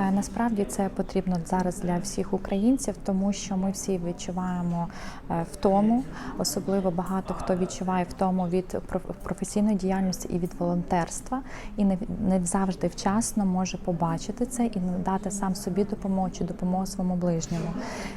Е, Насправді це потрібно зараз для всіх українців, тому що ми всі відчуваємо е, втому. Особливо багато хто відчуває втому від проф- професійної діяльності і від волонтерства, і не, не завжди вчасно може побачити це і надати сам собі допомогу чи допомогу своєму ближньому.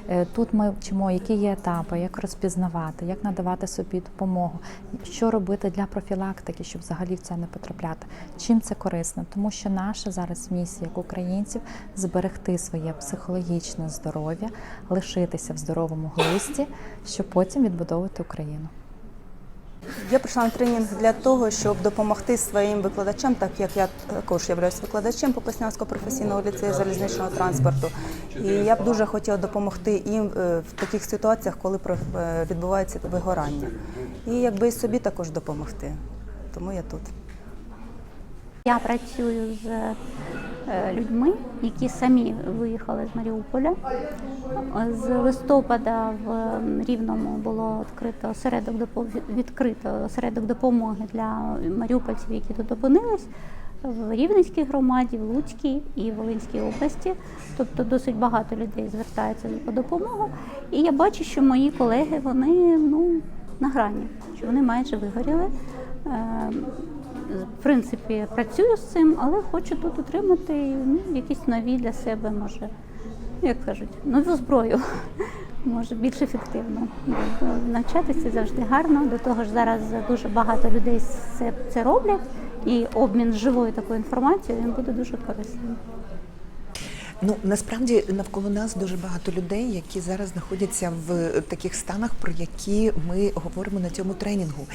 Е, Тут ми вчимо, які є етапи, як розпізнавати, як надавати собі допомогу, що робити для профілактики, щоб взагалі в це не потрапляти. Чим це корисно? Тому що наша зараз місія як українців зберегти своє психологічне здоров'я, лишитися в здоровому глузді, щоб потім відбудовувати Україну. Я прийшла на тренінг для того, щоб допомогти своїм викладачам, так як я також являюсь викладачем Попаснянського професійного ліцею залізничного транспорту. І я б дуже хотіла допомогти їм е, в таких ситуаціях, коли е, відбувається вигорання. І якби і собі також допомогти. Тому я тут. Я працюю з людьми, які самі виїхали з Маріуполя. З листопада в Рівному було відкрито осередок відкрито осередок допомоги для маріупольців, які тут опинились. В Рівненській громаді, в Луцькій і Волинській області, тобто досить багато людей звертається по допомогу. І я бачу, що мої колеги вони ну на грані, що вони майже вигоріли. В принципі, працюю з цим, але хочу тут отримати ну, якісь нові для себе, може, як кажуть, нову зброю. Може, більш ефективно. Навчатися завжди гарно. До того ж, зараз дуже багато людей це, це роблять, і обмін живою такою інформацією він буде дуже корисним. Ну насправді навколо нас дуже багато людей, які зараз знаходяться в таких станах, про які ми говоримо на цьому тренінгу.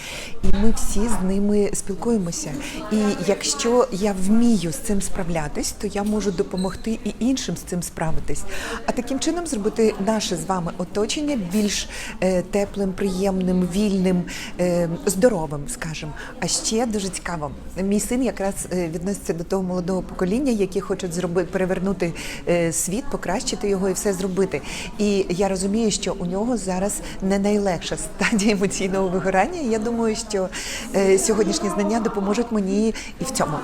І ми всі з ними спілкуємося. І якщо я вмію з цим справлятись, то я можу допомогти і іншим з цим справитись. А таким чином зробити наше з вами оточення більш е, теплим, приємним, вільним, е, здоровим, скажімо. А ще дуже цікаво, мій син якраз е, відноситься до того молодого покоління, які хочуть зробити перевернути е, світ, покращити його і все зробити. І я розумію, що у нього зараз не найлегша стадія емоційного вигорання. Я думаю, що е, сьогоднішні знання допоможуть мені і в цьому.